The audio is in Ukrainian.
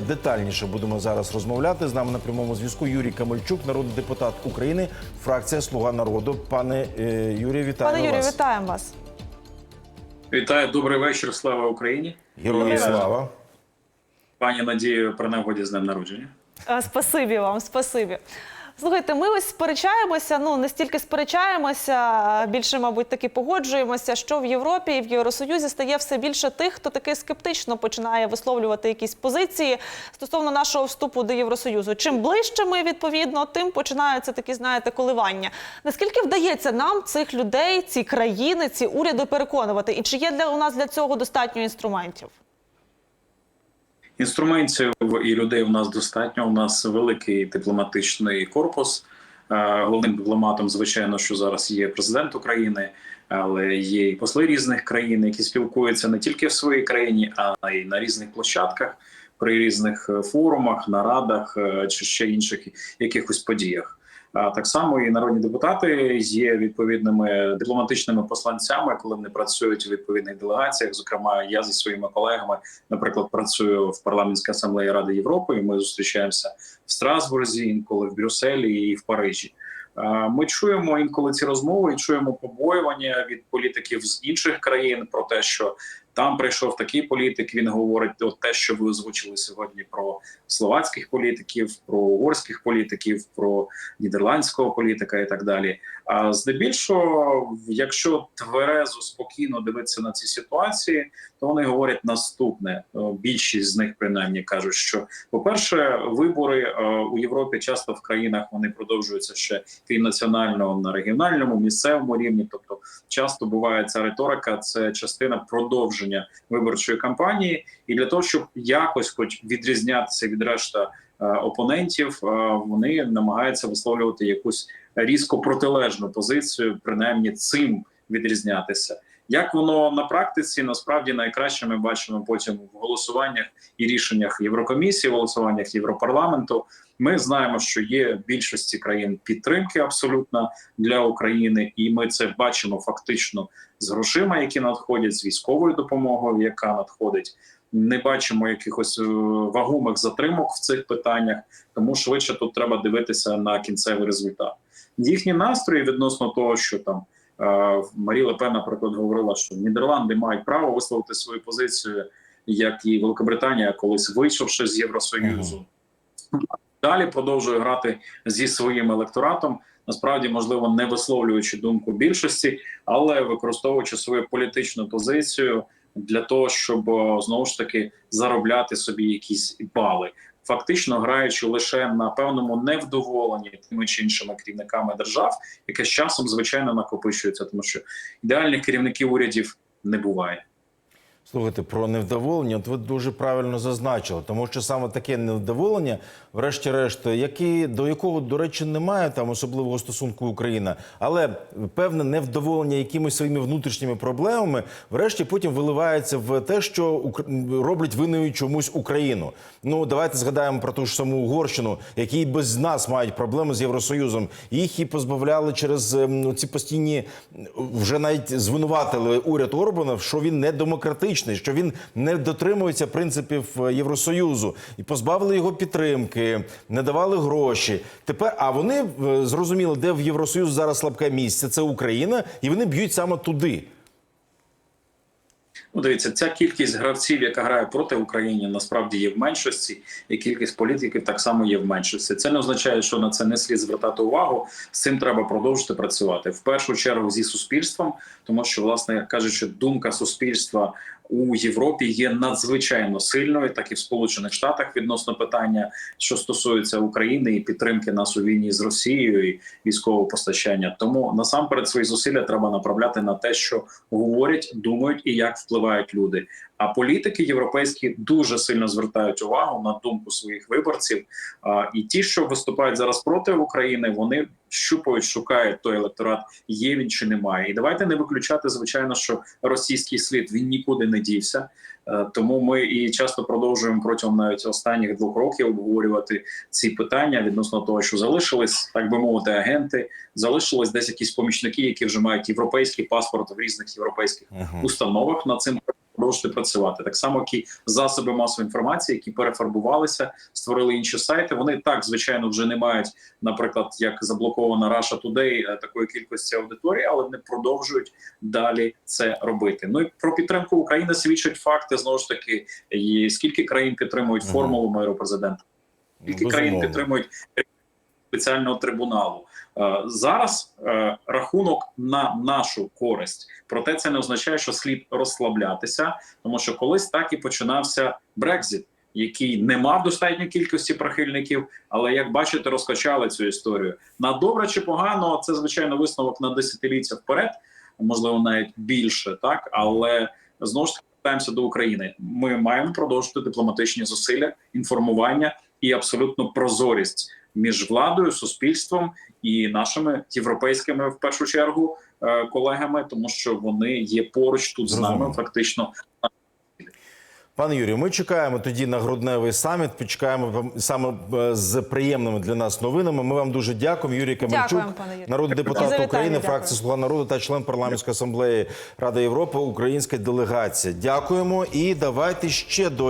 Детальніше будемо зараз розмовляти. З нами на прямому зв'язку Юрій Камельчук, народний депутат України, фракція Слуга народу. Пане е, Юрію, вітаю Пане Юрію, вас. вітаємо вас. Вітаю, добрий вечір. Слава Україні. Героям слава. Пані Надію, при нагоді з днем народження. Е, Спасибі вам, спасибі. Слухайте, ми ось сперечаємося. Ну не стільки сперечаємося, більше, мабуть, таки погоджуємося, що в Європі і в Євросоюзі стає все більше тих, хто таки скептично починає висловлювати якісь позиції стосовно нашого вступу до Євросоюзу. Чим ближче ми відповідно, тим починаються такі, знаєте, коливання. Наскільки вдається нам цих людей, ці країни, ці уряди переконувати? І чи є для у нас для цього достатньо інструментів? Інструментів і людей у нас достатньо. У нас великий дипломатичний корпус. Е, Головним дипломатом, звичайно, що зараз є президент України, але є і посли різних країн, які спілкуються не тільки в своїй країні, а й на різних площадках, при різних е, форумах, нарадах е, чи ще інших якихось подіях. Так само і народні депутати є відповідними дипломатичними посланцями, коли вони працюють у відповідних делегаціях. Зокрема, я зі своїми колегами, наприклад, працюю в парламентській асамблеї Ради Європи. і Ми зустрічаємося в Страсбурзі, інколи в Брюсселі і в Парижі. Ми чуємо інколи ці розмови і чуємо побоювання від політиків з інших країн про те, що там прийшов такий політик. Він говорить от те, що ви озвучили сьогодні про словацьких політиків, про угорських політиків, про нідерландського політика і так далі. А здебільшого, якщо тверезо спокійно дивитися на ці ситуації, то вони говорять наступне. Більшість з них принаймні кажуть, що по-перше, вибори е, у Європі часто в країнах вони продовжуються ще крім національного на регіональному, місцевому рівні. Тобто, часто буває ця риторика, це частина продовження виборчої кампанії, і для того, щоб якось, хоч відрізнятися від решта е, опонентів, е, вони намагаються висловлювати якусь різко протилежну позицію, принаймні цим відрізнятися. Як воно на практиці насправді найкраще ми бачимо потім в голосуваннях і рішеннях Єврокомісії, голосуваннях Європарламенту. Ми знаємо, що є в більшості країн підтримки абсолютно для України, і ми це бачимо фактично з грошима, які надходять, з військовою допомогою, яка надходить. Не бачимо якихось е, вагомих затримок в цих питаннях, тому швидше тут треба дивитися на кінцевий результат. Їхні настрої відносно того, що там Марі Лепен, наприклад, говорила, що Нідерланди мають право висловити свою позицію, як і Великобританія, колись вийшовши з Євросоюзу. Далі продовжує грати зі своїм електоратом. Насправді, можливо, не висловлюючи думку більшості, але використовуючи свою політичну позицію для того, щоб знову ж таки заробляти собі якісь бали, фактично граючи лише на певному невдоволенні тими чи іншими керівниками держав, яке з часом звичайно накопичується, тому що ідеальних керівників урядів не буває. Слухайте, про невдоволення, от ви дуже правильно зазначили, тому що саме таке невдоволення, врешті-решт, які, до якого, до речі, немає там особливого стосунку Україна, але певне невдоволення якимись своїми внутрішніми проблемами, врешті потім виливається в те, що Укр- роблять винною чомусь Україну. Ну давайте згадаємо про ту ж саму Угорщину, які без нас мають проблеми з Євросоюзом. Їх і позбавляли через ем, ці постійні вже навіть звинуватили уряд Орбана, що він не демократичний, що він не дотримується принципів е, Євросоюзу, і позбавили його підтримки, не давали гроші. Тепер а вони е, зрозуміли, де в Євросоюз зараз слабке місце. Це Україна, і вони б'ють саме туди. Ну, дивіться, ця кількість гравців, яка грає проти України, насправді є в меншості, і кількість політиків так само є в меншості. Це не означає, що на це не слід звертати увагу. З цим треба продовжити працювати в першу чергу зі суспільством, тому що, власне, як кажучи, думка суспільства у Європі є надзвичайно сильною, так і в Сполучених Штатах відносно питання, що стосується України і підтримки нас у війні з Росією і військового постачання. Тому насамперед свої зусилля треба направляти на те, що говорять, думають і як впливають люди. А політики європейські дуже сильно звертають увагу на думку своїх виборців. І ті, що виступають зараз проти України, вони щупають, шукають той електорат, є він чи немає. І давайте не виключати, звичайно, що російський слід він нікуди не дівся. Е, Тому ми і часто продовжуємо протягом навіть останніх двох років обговорювати ці питання відносно того, що залишились, так би мовити, агенти, залишились десь якісь помічники, які вже мають європейський паспорт в різних європейських Мгм. установах над цим. Продовжити працювати. Так само, як і засоби масової інформації, які перефарбувалися, створили інші сайти. Вони так звичайно вже не мають, наприклад, як заблокована Russia Today, е, такої кількості аудиторії, але вони продовжують далі це робити. Ну і про підтримку України свідчать факти знову ж таки, і скільки країн підтримують формулу миру президента. Скільки країн підтримують спеціального трибуналу. Е, Зараз е, рахунок на нашу користь, проте це не означає, що слід розслаблятися, тому що колись так і починався Брекзит, який не мав достатньої кількості прихильників, але як бачите, розкачали цю історію. На добре чи погано, це звичайно висновок на десятиліття вперед, можливо, навіть більше, так але знову ж таки повертаємося до України. Ми маємо продовжити дипломатичні зусилля, інформування і абсолютну прозорість між владою, суспільством і нашими європейськими, в першу чергу, е, колегами, тому що вони є поруч тут з нами, фактично Пане Юрію, ми чекаємо тоді на грудневий саміт. Почекаємо саме е, з приємними для нас новинами. Ми вам дуже дякуємо. Юрій Камельчук, пане народний депутат України, дякую. фракція Слуга народу та член парламентської асамблеї Ради Європи, українська делегація. Дякуємо і давайте ще до.